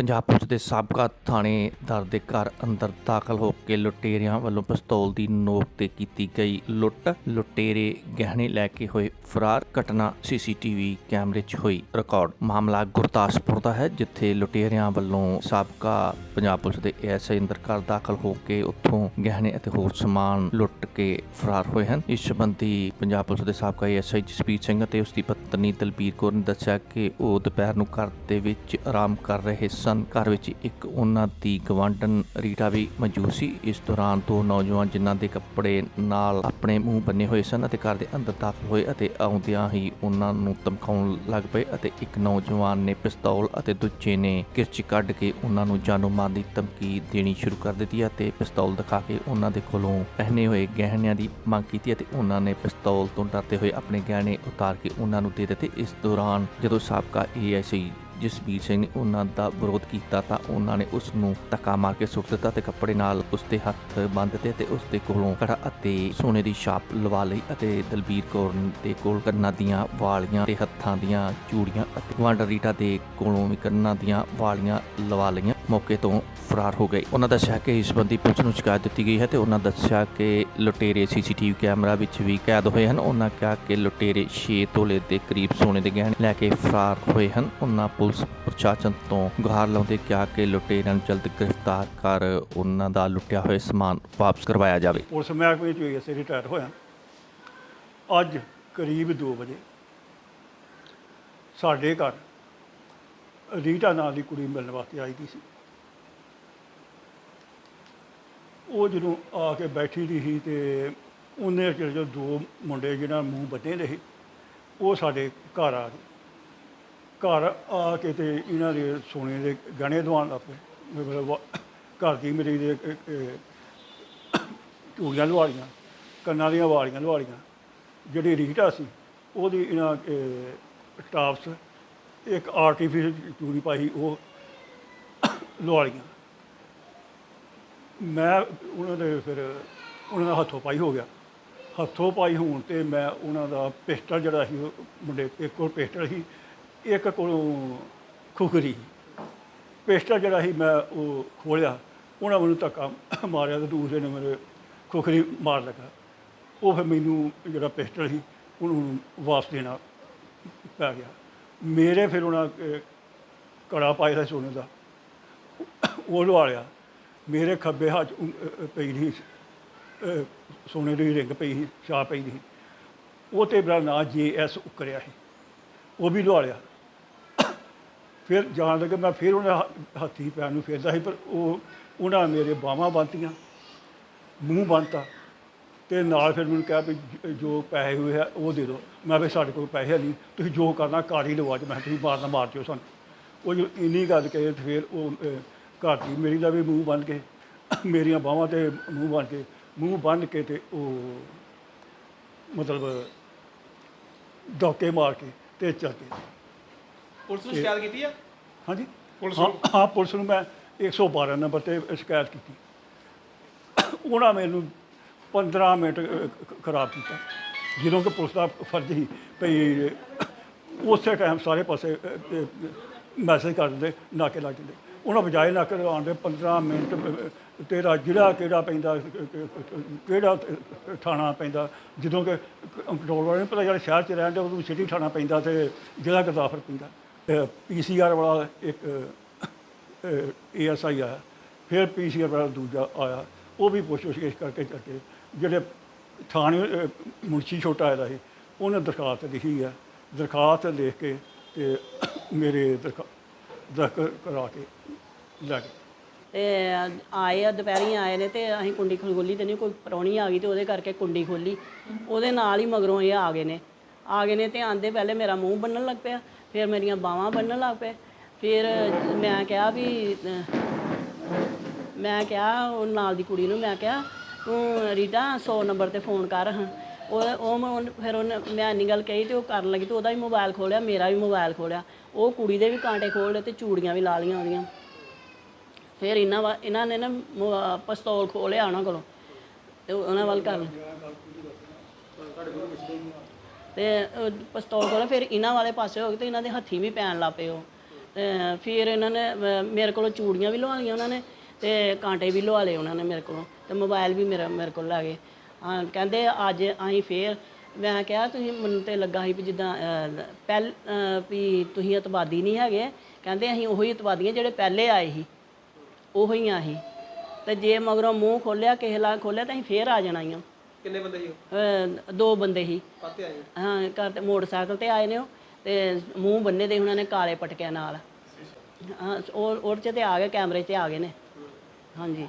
Punjab police ਦੇ ਸਾਬਕਾ ਥਾਣੇਦਾਰ ਦੇ ਘਰ ਅੰਦਰ ਦਾਖਲ ਹੋ ਕੇ ਲੁਟੇਰਿਆਂ ਵੱਲੋਂ ਪਿਸਤੌਲ ਦੀ ਨੋਕ ਤੇ ਕੀਤੀ ਗਈ ਲੁੱਟ। ਲੁਟੇਰੇ ਗਹਿਣੇ ਲੈ ਕੇ ਹੋਏ ਫਰਾਰ। ਘਟਨਾ ਸੀਸੀਟੀਵੀ ਕੈਮਰੇ 'ਚ ਹੋਈ ਰਿਕਾਰਡ। ਮਾਮਲਾ ਗੁਰਦਾਸਪੁਰ ਦਾ ਹੈ, ਜਿੱਥੇ ਲੁਟੇਰਿਆਂ ਵੱਲੋਂ ਸਾਬਕਾ ਪੰਜਾਬ ਪੁਲਿਸ ਦੇ ਐਸਆਈ ਅੰਦਰ ਘਰ ਦਾਖਲ ਹੋ ਕੇ ਉੱਥੋਂ ਗਹਿਣੇ ਅਤੇ ਹੋਰ ਸਮਾਨ ਲੁੱਟ ਕੇ ਫਰਾਰ ਹੋਏ ਹਨ। ਇਸ ਸੰਬੰਧੀ ਪੰਜਾਬ ਪੁਲਿਸ ਦੇ ਸਾਬਕਾ ਐਸਆਈ ਜਸਪੀਤ ਸਿੰਘ ਅਤੇ ਉਸ ਦੀ ਪਤਨੀ ਦਲਬੀਰ ਕੌਰ ਨੇ ਦੱਸਿਆ ਕਿ ਉਹ ਦੁਪਹਿਰ ਨੂੰ ਘਰ ਦੇ ਵਿੱਚ ਆਰਾਮ ਕਰ ਰਹੇ ਸਨ। ਘਰ ਵਿੱਚ ਇੱਕ ਉਹਨਾਂ ਦੀ ਗਵਾਂਢਣ ਰੀਟਾ ਵੀ ਮੌਜੂਦ ਸੀ। ਇਸ ਦੌਰਾਨ ਦੋ ਨੌਜਵਾਨ ਜਿਨ੍ਹਾਂ ਦੇ ਕੱਪੜੇ ਨਾਲ ਆਪਣੇ ਮੂੰਹ ਬੰਨੇ ਹੋਏ ਸਨ ਅਤੇ ਘਰ ਦੇ ਅੰਦਰ ਦਾਖਲ ਹੋਏ ਅਤੇ ਆਉਂਦਿਆਂ ਹੀ ਉਹਨਾਂ ਨੂੰ ਧਮਕਾਉਣ ਲੱਗ ਪਏ ਅਤੇ ਇੱਕ ਨੌਜਵਾਨ ਨੇ ਪਿਸਤੌਲ ਅਤੇ ਦੂਜੇ ਨੇ ਕਿਰਚੀ ਕੱਢ ਕੇ ਉਹਨਾਂ ਨੂੰ ਜਾਨੋਂ ਮਾਰਨ ਦੀ ਧਮਕੀ ਦੇਣੀ ਸ਼ੁਰੂ ਕਰ ਦਿੱਤੀ ਅਤੇ ਪਿਸਤੌਲ ਦਿਖਾ ਕੇ ਉਹਨਾਂ ਦੇ ਕੋਲੋਂ ਪਹਿਨੇ ਹੋਏ ਗਹਿਣਿਆਂ ਦੀ ਮੰਗ ਕੀਤੀ ਅਤੇ ਉਹਨਾਂ ਨੇ ਪਿਸਤੌਲ ਤੋਂ ਡਰਦੇ ਹੋਏ ਆਪਣੇ ਗਹਿਣੇ ਉਤਾਰ ਕੇ ਉਹਨਾਂ ਨੂੰ ਦੇ ਦਿੱਤੇ। ਇਸ ਦੌਰਾਨ ਜਦੋਂ ਸਾਬਕਾ ਏਐਸਆਈ ਜਸਬੀਰ ਸਿੰਘ ਨੇ ਉਹਨਾਂ ਦਾ ਵਿਰੋਧ ਕੀਤਾ ਤਾਂ ਉਹਨਾਂ ਨੇ ਉਸ ਨੂੰ ਧੱਕਾ ਮਾਰ ਕੇ ਸੁੱਟ ਦਿੱਤਾ ਤੇ ਕੱਪੜੇ ਨਾਲ ਉਸ ਦੇ ਹੱਥ ਬੰਨ੍ਹ ਦਿੱਤੇ ਤੇ ਉਸ ਦੇ ਕੋਲੋਂ ਕੜਾ ਅਤੇ ਸੋਨੇ ਦੀ ਛਾਪ ਲਵਾ ਲਈ ਅਤੇ ਦਲਬੀਰ ਕੌਰ ਦੇ ਕੋਲ ਕੰਨਾਂ ਦੀਆਂ ਵਾਲੀਆਂ ਤੇ ਹੱਥਾਂ ਦੀਆਂ ਚੂੜੀਆਂ ਅਤੇ ਗਵਾਂਢ ਰੀਟਾ ਦੇ ਕੋਲੋਂ ਵੀ ਕੰਨਾਂ ਦੀਆਂ ਵਾਲੀਆਂ ਲਵਾ ਲਈਆਂ। ਮੌਕੇ ਤੋਂ ਫਰਾਰ ਹੋ ਗਏ। ਉਹਨਾਂ ਦੱਸਿਆ ਕਿ ਇਸ ਸੰਬੰਧੀ ਪੁਲਿਸ ਨੂੰ ਸ਼ਿਕਾਇਤ ਦਿੱਤੀ ਗਈ ਹੈ ਤੇ ਉਹਨਾਂ ਦੱਸਿਆ ਕਿ ਲੁਟੇਰੇ ਸੀਸੀਟੀਵੀ ਕੈਮਰਾ ਵਿੱਚ ਵੀ ਕੈਦ ਹੋਏ ਹਨ। ਉਹਨਾਂ ਕਿਹਾ ਕਿ ਲੁਟੇਰੇ 6 ਤੋਲੇ ਦੇ ਕਰੀਬ ਸੋਨੇ ਦੇ ਗਹਿਣੇ ਲੈ ਕੇ ਫਰਾਰ ਹੋਏ ਹਨ। ਉਹਨਾਂ ਪੁਲਿਸ ਪ੍ਰਸ਼ਾਸਨ ਤੋਂ ਗੁਹਾਰ ਲਾਉਂਦੇ ਕਿਹਾ ਕਿ ਲੁਟੇਰਿਆਂ ਨੂੰ ਜਲਦ ਗ੍ਰਿਫਤਾਰ ਕਰ ਉਹਨਾਂ ਦਾ ਲੁੱਟਿਆ ਹੋਇਆ ਸਮਾਨ ਵਾਪਸ ਕਰਵਾਇਆ ਜਾਵੇ। ਪੁਲਿਸ ਮਹਿਕਮੇ ਵਿੱਚ ਅਸੀਂ ਰਿਟਾਇਰ ਹੋਇਆ ਅੱਜ ਕਰੀਬ 2 ਵਜੇ ਸਾਡੇ ਘਰ ਰੀਟਾ ਨਾਂ ਦੀ ਕੁੜੀ ਮਿਲਣ ਵਾਸਤੇ ਆਈ ਦੀ ਸੀ। ਉਹ ਜਦੋਂ ਆ ਕੇ ਬੈਠੀ ਦੀ ਸੀ ਤੇ ਉਹਨੇ ਚਿਰ ਜੋ ਦੋ ਮੁੰਡੇ ਜਿਹਨਾਂ ਮੂੰਹ ਬੱਧੇ ਦੇ ਸੀ ਉਹ ਸਾਡੇ ਘਰ ਆ ਗਏ। ਘਰ ਆ ਕੇ ਤੇ ਇਹਨਾਂ ਦੇ ਸੋਨੇ ਦੇ ਗਹਿਣੇ ਦਵਾਉਣ ਲੱਗ ਪਏ। ਮਤਲਬ ਘਰ ਦੀ ਮੇਰੀ ਦੇ ਅ, ਅ, ਚੂੜੀਆਂ ਲਵਾਲੀਆਂ ਕੰਨਾਂ ਦੀਆਂ ਵਾਲੀਆਂ ਲਵਾਲੀਆਂ। ਜਿਹੜੀ ਰੀਟਾ ਸੀ ਉਹਦੀ ਇਹਨਾਂ ਟਾਪਸ ਇੱਕ ਆਰਟੀਫੀਸ਼ਲ ਚੂੜੀ ਪਾਈ ਉਹ ਲਵਾਲੀਆਂ। ਮੈਂ ਉਹਨਾਂ ਦੇ ਫਿਰ ਉਹਨਾਂ ਦਾ ਹੱਥੋਂ ਪਾਈ ਹੋ ਗਿਆ। ਹੱਥੋਂ ਪਾਈ ਹੋਣ ਤੇ ਮੈਂ ਉਹਨਾਂ ਦਾ ਪਿਸਟਲ ਜਿਹੜਾ ਸੀ, ਉਹ ਮੁੰਡੇ ਇੱਕ ਕੋਲ ਪਿਸਟਲ ਸੀ, ਇੱਕ ਕੋਲੋਂ ਖੁਖਰੀ। ਪਿਸਟਲ ਜਿਹੜਾ ਸੀ ਮੈਂ ਉਹ ਖੋਲਿਆ, ਉਹਨਾਂ ਮੈਨੂੰ ਧੱਕਾ ਮਾਰਿਆ ਤੇ ਦੂਸਰੇ ਨੇ ਮੇਰੇ ਖੁਖਰੀ ਮਾਰ ਲੱਗਾ। ਉਹ ਫਿਰ ਮੈਨੂੰ ਜਿਹੜਾ ਪਿਸਟਲ ਸੀ, ਉਹਨੂੰ ਵਾਪਸ ਦੇਣਾ ਪੈ ਗਿਆ। ਮੇਰੇ ਫਿਰ ਉਹਨਾਂ ਕੜਾ ਪਾਇਆ ਸੋਨੇ ਦਾ, ਉਹ ਲਵਾ ਲਿਆ ਮੇਰੇ ਖੱਬੇ ਹੱਥ ਉਂ- ਅਹ, ਅਹ, ਪਈ ਦੀ ਸੋਨੇ ਦੀ ਰਿੰਗ ਪਈ ਸੀ ਛਾਪ ਪਈ ਦੀ ਉਹ ਤੇ ਮੇਰਾ ਨਾਂ ਜੇ ਐਸ ਉਕਰਿਆ ਸੀ। ਉਹ ਵੀ ਲਵਾ ਲਿਆ। ਫਿਰ ਜਾਣ ਲੱਗੇ ਮੈਂ ਫਿਰ ਉਹਨਾਂ ਹ- ਹੱਥੀ ਪੈਰ ਨੂੰ ਫੇਰਦਾ ਸੀ ਪਰ ਉਹ ਉਹਨਾਂ ਮੇਰੇ ਬਾਹਾਂ ਬੰਨ੍ਹਤੀਆਂ ਮੂੰਹ ਬੰਨਤਾ। ਤੇ ਨਾਲ ਫਿਰ ਮੈਨੂੰ ਕਿਹਾ ਵੀ ਜ- ਜੋ ਪੈਸੇ ਹੋਏ ਆ ਉਹ ਦੇ ਦਿਓ। ਮੈਂ ਵੀ ਸਾਡੇ ਕੋਲ ਪੈਸੇ ਨਹੀਂ ਤੁਸੀਂ ਜੋ ਕਰਨਾ ਕਾਰ ਹੀ ਲਵਾ ਚ ਮੈਂ ਕਿਹਾ ਤੁਸੀਂ ਮਾਰਨਾ ਮਾਰ ਦਿਓ ਸਾਨੂੰ। ਉਹ ਜੋ ਇੰਨੀ ਗੱਲ ਕਹੇ ਤੇ ਫਿਰ ਉਹ ਅਹ, ਘਰ ਦੀ ਮੇਰੀ ਦਾ ਵੀ ਮੂੰਹ ਬੰਨ ਕੇ ਮੇਰੀਆਂ ਬਾਹਾਂ ਤੇ ਮੂੰਹ ਬੰਨ ਕੇ ਮੂੰਹ ਬੰਨ ਕੇ ਤੇ ਉਹ ਮਤਲਬ ਡੋਕੇ ਮਾਰ ਕੇ ਤੇ ਚੱਲ ਗਏ ਪੁਲਿਸ ਨੂੰ ਸ਼ਿਕਾਇਤ ਕੀਤੀ ਆ? ਹਾਂਜੀ। ਪੁਲਿਸ ਹਾਂ ਨੂੰ? ਹਾਂ ਪੁਲਿਸ ਨੂੰ ਮੈਂ 112 ਨੰਬਰ ਤੇ ਸ਼ਿਕਾਇਤ ਕੀਤੀ। ਉਹਨਾਂ ਮੈਨੂੰ 15 ਮਿੰਟ ਖਰਾਬ ਕੀਤਾ। ਜਦੋਂ ਕਿ ਪੁਲਿਸ ਦਾ ਫਰਜ਼ ਸੀ ਭਈ ਉਸੇ ਟਾਈਮ ਸਾਰੇ ਪਾਸੇ ਮੈਸੇਜ ਕਰ ਦਿੰਦੇ ਨਾਕੇ ਲੱਗ ਜਾਂਦੇ ਉਹਨਾਂ ਬਜਾਏ ਨਾਕੇ ਲਗਾਉਣ ਦੇ 15 ਮਿੰਟ, ਤੇਰਾ ਜ਼ਿਲ੍ਹਾ ਕਿਹੜਾ ਪੈਂਦਾ, ਕਿਹੜਾ ਥਾਣਾ ਪੈਂਦਾ, ਜਦੋਂ ਕਿ ਕੰਟਰੋਲ ਵਾਲੇ ਨੂੰ ਪਤਾ ਜਿਹੜਾ ਸ਼ਹਿਰ 'ਚ ਰਹਿੰਦੇ ਉਹਨੂੰ ਸਿਟੀ ਥਾਣਾ ਪੈਂਦਾ ਤੇ ਜ਼ਿਲ੍ਹਾ ਗੁਰਦਾਸਪੁਰ ਪੈਂਦਾ। ਪੀਸੀਆਰ ਵਾਲਾ ਇੱਕ ਏਐਸਆਈ ਆਇਆ, ਫਿਰ ਪੀਸੀਆਰ ਵਾਲਾ ਦੂਜਾ ਆਇਆ, ਉਹ ਵੀ ਪੁੱਛ ਪੁੱਛ ਕਰਕੇ ਕਰਕੇ, ਜਿਹੜੇ ਥਾਣੇ ਮੁਨਸ਼ੀ ਛੋਟਾ ਆਇਆ ਸੀ, ਉਹਨੇ ਦਰਖਾਸਤ ਲਿਖੀ ਆ, ਦਰਖਾਸਤ ਲਿਖ ਕੇ ਤੇ ਮੇਰੇ ਦਰਖਾ, ਦਰਖ ਕਰਾ ਕੇ ਲੈ ਗਏ ਤੇ ਆਏ ਆ, ਦੁਪਹਿਰੀ ਆਏ ਨੇ ਤੇ ਅਸੀਂ ਕੁੰਡੀ ਖੋਲੀ ਤੇ ਨਹੀਂ, ਕੋਈ ਪ੍ਰਾਹੁਣੀ ਆ ਗਈ ਤੇ ਉਹਦੇ ਕਰਕੇ ਕੁੰਡੀ ਖੋਲੀ ਉਹਦੇ ਨਾਲ ਹੀ ਮਗਰੋਂ ਇਹ ਆ ਗਏ ਨੇ। ਆ ਗਏ ਨੇ ਤੇ ਆਂਦੇ ਪਹਿਲੇ ਮੇਰਾ ਮੂੰਹ ਬੰਨਣ ਲੱਗ ਪਿਆ, ਫਿਰ ਮੇਰੀਆਂ ਬਾਹਾਂ ਬੰਨਣ ਲੱਗ ਪਏ। ਫਿਰ ਮੈਂ ਕਿਹਾ ਵੀ, ਮੈਂ ਕਿਹਾ ਉਹ ਨਾਲ ਦੀ ਕੁੜੀ ਨੂੰ, ਮੈਂ ਕਿਹਾ, ਤੂੰ ਰੀਟਾ 100 ਨੰਬਰ ਤੇ ਫੋਨ ਕਰ, ਹਾਂ। ਉਹ ਉਹ ਫਿਰ ਉਹਨੇ, ਮੈਂ ਇੰਨੀ ਗੱਲ ਕਹੀ ਤੇ ਉਹ ਕਰਨ ਲੱਗੀ ਤੇ ਉਹਦਾ ਵੀ ਮੋਬਾਈਲ ਖੋਲਿਆ, ਮੇਰਾ ਵੀ ਮੋਬਾਈਲ ਖੋਲਿਆ। ਉਹ ਕੁੜੀ ਦੇ ਵੀ ਕਾਂਟੇ ਖੋਲ ਲਏ ਤੇ ਚੂੜੀਆਂ ਵੀ ਲਾ ਲਈਆਂ ਉਹਦੀਆਂ। ਫਿਰ ਇਹਨਾਂ ਵਾ ਇਹਨਾਂ ਨੇ ਨਾ ਮੋ- ਪਿਸਤੌਲ ਖੋਲਿਆ ਉਹਨਾਂ ਕੋਲੋਂ ਤੇ ਉਹਨਾਂ ਵੱਲ ਕਰ ਤੇ ਉਹ ਪਿਸਤੌਲ ਖੋਲਿਆ ਫਿਰ ਇਹਨਾਂ ਵਾਲੇ ਪਾਸੇ ਹੋ ਗਏ ਤੇ ਇਹਨਾਂ ਦੇ ਹੱਥੀ ਵੀ ਪੈਣ ਲੱਗ ਪਏ ਉਹ। ਤੇ ਫਿਰ ਇਹਨਾਂ ਨੇ ਅਹ, ਮੇਰੇ ਕੋਲੋਂ ਚੂੜੀਆਂ ਵੀ ਲਵਾ ਲਈਆਂ ਉਹਨਾਂ ਨੇ ਤੇ ਕਾਂਟੇ ਵੀ ਲਵਾ ਲਏ ਉਹਨਾਂ ਨੇ ਮੇਰੇ ਕੋਲੋਂ ਤੇ ਮੋਬਾਈਲ ਵੀ ਮੇਰਾ ਮੇਰੇ ਕੋਲ ਲੈ ਗਏ। ਹਾਂ ਕਹਿੰਦੇ ਅੱਜ ਅਸੀਂ ਫੇਰ ਮੈਂ ਕਿਹਾ ਤੁਸੀਂ ਮੈਨੂੰ ਤੇ ਲੱਗਾ ਸੀ ਵੀ ਜਿੱਦਾਂ ਅਹ, ਪਹਿਲ ਅਹ, ਵੀ ਤੁਸੀਂ ਅਤਵਾਦੀ ਨਹੀਂ ਹੈਗੇ। ਕਹਿੰਦੇ ਅਸੀਂ ਉਹੀ ਅਤਵਾਦੀ ਹਾਂ ਜਿਹੜੇ ਪਹਿਲੇ ਆਏ ਸੀ। ਉਹੀ ਆ ਅਸੀਂ। ਤੇ ਜੇ ਮਗਰੋਂ ਮੂੰਹ ਖੋਲਿਆ ਕਿਸੇ ਲਾ ਖੋਲਿਆ ਤਾਂ ਅਸੀਂ ਫੇਰ ਆ ਜਾਣਾ ਹੀ ਕਿੰਨੇ ਬੰਦੇ ਸੀ ਉਹ? ਆ ਦੋ ਬੰਦੇ ਸੀ। ਕਾਹਤੇ ਆਏ ਹਾਂ? ਘਰ ਤੇ ਮੋਟਰਸਾਈਕਲ ਤੇ ਆਏ ਨੇ ਉਹ ਤੇ ਮੂੰਹ ਬੰਨੇ ਦੇ ਉਹਨਾਂ ਨੇ ਕਾਲੇ ਪਟਕਿਆਂ ਨਾਲ। ਹਾਂ ਉਹ ਉਹ 'ਚ ਤੇ ਆ ਗਏ ਕੈਮਰੇ 'ਤੇ ਆ ਗਏ ਨੇ। ਹਾਂਜੀ।